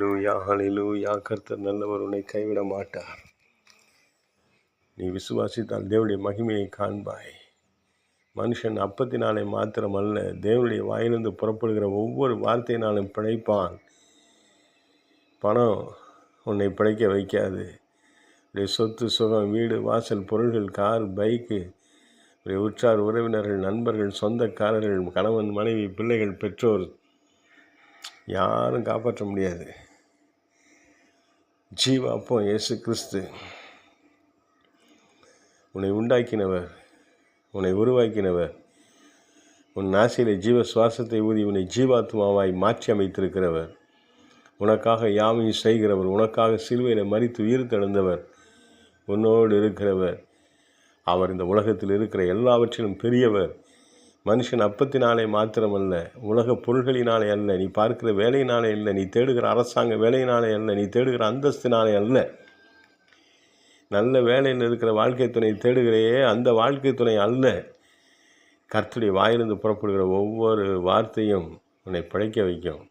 ஹலிலூயா ஹலிலூயா கர்த்தர் நல்லவர் உன்னை கைவிட மாட்டார். நீ விசுவாசித்தால் தேவனுடைய மகிமையை காண்பாய். மனுஷன் அப்பத்தினாலே அல்ல தேவனுடைய வாயிலிருந்து புறப்படுகிற ஒவ்வொரு வார்த்தையினாலும் பிழைப்பான். பணம் உன்னை பிழைக்க வைக்காது. சொத்து சுகம் வீடு வாசல் பொருள்கள் கார் பைக்கு உற்றார் உறவினர்கள் நண்பர்கள் சொந்தக்காரர்கள் கணவன் மனைவி பிள்ளைகள் பெற்றோர் யாரும் காப்பாற்ற முடியாது. ஜீவாப்போ இயேசு கிறிஸ்து. உன்னை உண்டாக்கினவர் உன்னை உருவாக்கினவர் உன் நாசியிலே ஜீவ சுவாசத்தை ஊதி உன்னை ஜீவாத்மாவாய் மாற்றி அமைத்திருக்கிறவர். உனக்காக யாவையும் செய்கிறவர் உனக்காக சிலுவையில் மறித்து உயிர் தெழுந்தவர். உன்னோடு இருக்கிறவர். அவர் இந்த உலகத்தில் இருக்கிற எல்லாவற்றிலும் பெரியவர். மனுஷன் அப்பத்தினாலே மாத்திரமல்ல உலக பொருள்களினாலே அல்ல நீ பார்க்கிற வேலையினாலே இல்லை நீ தேடுகிற அரசாங்க வேலையினாலே அல்ல நீ தேடுகிற அந்தஸ்தினாலே அல்ல. நல்ல வேலையில் இருக்கிற வாழ்க்கை துணை தேடுகிறையே அந்த வாழ்க்கை துணை அல்ல. கர்த்துடைய வாயிலிருந்து புறப்படுகிற ஒவ்வொரு வார்த்தையும் உன்னை பிழைக்க வைக்கும்.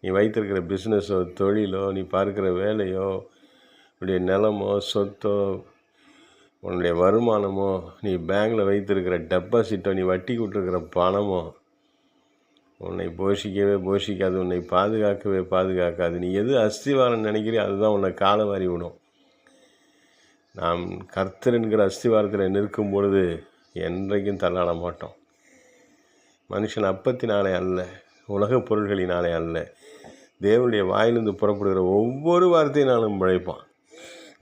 நீ வைத்திருக்கிற பிஸ்னஸோ தொழிலோ நீ பார்க்கிற வேலையோ உடைய நிலமோ சொத்தோ உன்னுடைய வருமானமோ நீ பேங்கில் வைத்திருக்கிற டெபாசிட்டோ நீ வட்டி கொடுத்துருக்கிற பணமோ உன்னை போஷிக்கவே போஷிக்காது உன்னை பாதுகாக்கவே பாதுகாக்காது. நீ எது அஸ்திவாரம் நினைக்கிறீ அதுதான் உன்னை காலவாரி விடும். நாம் கர்த்தர் என்கிற அஸ்திவாரத்தில் நிற்கும் பொழுது என்றைக்கும் தள்ளாட மாட்டோம். மனுஷன் அப்பத்தினாலே அல்ல உலகப் பொருள்களினாலே அல்ல. தேவனுடைய வாயிலிருந்து புறப்படுகிற ஒவ்வொரு வார்த்தையினாலும் பிழைப்பான்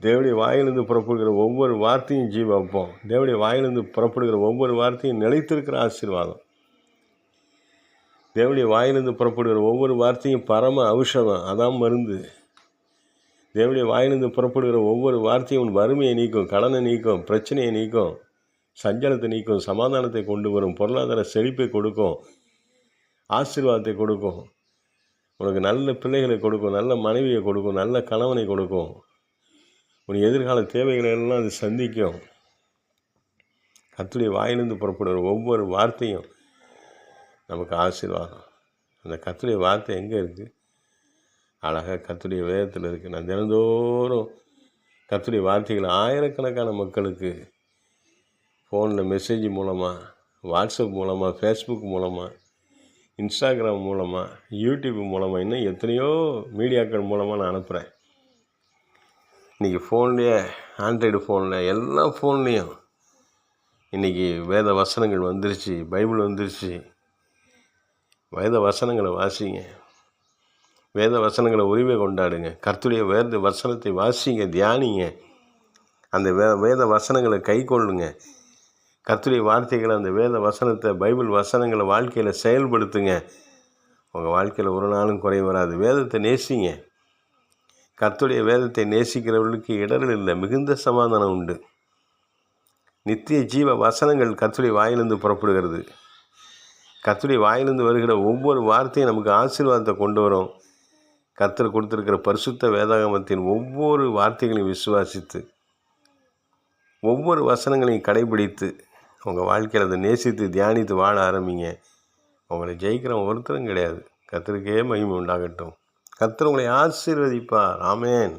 தேவடைய வாயிலிருந்து புறப்படுகிற ஒவ்வொரு வார்த்தையும் ஜீவப்போம். தேவடைய வாயிலிருந்து புறப்படுகிற ஒவ்வொரு வார்த்தையும் நிலைத்திருக்கிற ஆசீர்வாதம். தேவடைய வாயிலிருந்து புறப்படுகிற ஒவ்வொரு வார்த்தையும் பரம ஔஷதம் அதான் மருந்து. தேவடைய வாயிலிருந்து புறப்படுகிற ஒவ்வொரு வார்த்தையும் உன் வறுமையை நீக்கும் கடனை நீக்கும் பிரச்சனையை நீக்கும் சஞ்சலத்தை நீக்கும் சமாதானத்தை கொண்டு வரும் பொருளாதார செழிப்பை கொடுக்கும் ஆசீர்வாதத்தை கொடுக்கும். உனக்கு நல்ல பிள்ளைகளை கொடுக்கும் நல்ல மனைவியை கொடுக்கும் நல்ல கணவனை கொடுக்கும். உன் எதிர்கால தேவைகளை எல்லாம் அது சந்திக்கும். கத்துடைய வாயிலிருந்து புறப்படுற ஒவ்வொரு வார்த்தையும் நமக்கு ஆசீர்வாதம். அந்த கத்துடைய வார்த்தை எங்கே இருக்குது அழகாக கத்துடைய வேதத்தில் இருக்குது நான் தினந்தோறும் கத்துடைய வார்த்தைகள் ஆயிரக்கணக்கான மக்களுக்கு ஃபோனில் மெசேஜ் மூலமாக வாட்ஸ்அப் மூலமாக ஃபேஸ்புக் மூலமாக இன்ஸ்டாகிராம் மூலமாக யூடியூப் மூலமாக இன்னும் எத்தனையோ மீடியாக்கள் மூலமாக நான் அனுப்புகிறேன் இன்றைக்கி ஃபோன்லேயே ஆண்ட்ராய்டு ஃபோனில் எல்லா ஃபோன்லேயும் இன்றைக்கி வேத வசனங்கள் வந்துருச்சு பைபிள் வந்துருச்சு. வேத வசனங்களை வாசிங்க. வேத வசனங்களை உரிமை கொண்டாடுங்க. கர்த்துடைய வேத வசனத்தை வாசிங்க தியானிங்க. அந்த வே வேத வசனங்களை கை கொள்ளுங்க. கர்த்துடைய வார்த்தைகளை அந்த வேத வசனத்தை பைபிள் வசனங்களை வாழ்க்கையில் செயல்படுத்துங்க. உங்கள் வாழ்க்கையில் ஒரு நாளும் குறை வராது. வேதத்தை நேசிங்க. கர்த்துடைய வேதத்தை நேசிக்கிறவர்களுக்கு இடர்கள் இல்லை மிகுந்த சமாதானம் உண்டு. நித்திய ஜீவ வசனங்கள் கர்த்துடைய வாயிலிருந்து புறப்படுகிறது. கர்த்துடைய வாயிலிருந்து வருகிற ஒவ்வொரு வார்த்தையும் நமக்கு ஆசீர்வாதத்தை கொண்டு வரும். கர்த்தர் கொடுத்துருக்கிற பரிசுத்த வேதாகமத்தின் ஒவ்வொரு வார்த்தைகளையும் விசுவாசித்து ஒவ்வொரு வசனங்களையும் கடைபிடித்து உங்கள் வாழ்க்கையில் அதை நேசித்து தியானித்து வாழ ஆரம்பிங்க. உங்களை ஜெயிக்கிற ஒருத்தரும் கிடையாது. கத்திரிக்கையே மகிமை உண்டாகட்டும். கத்திர உங்களை ஆசீர்வதிப்பார். ஆமேன்.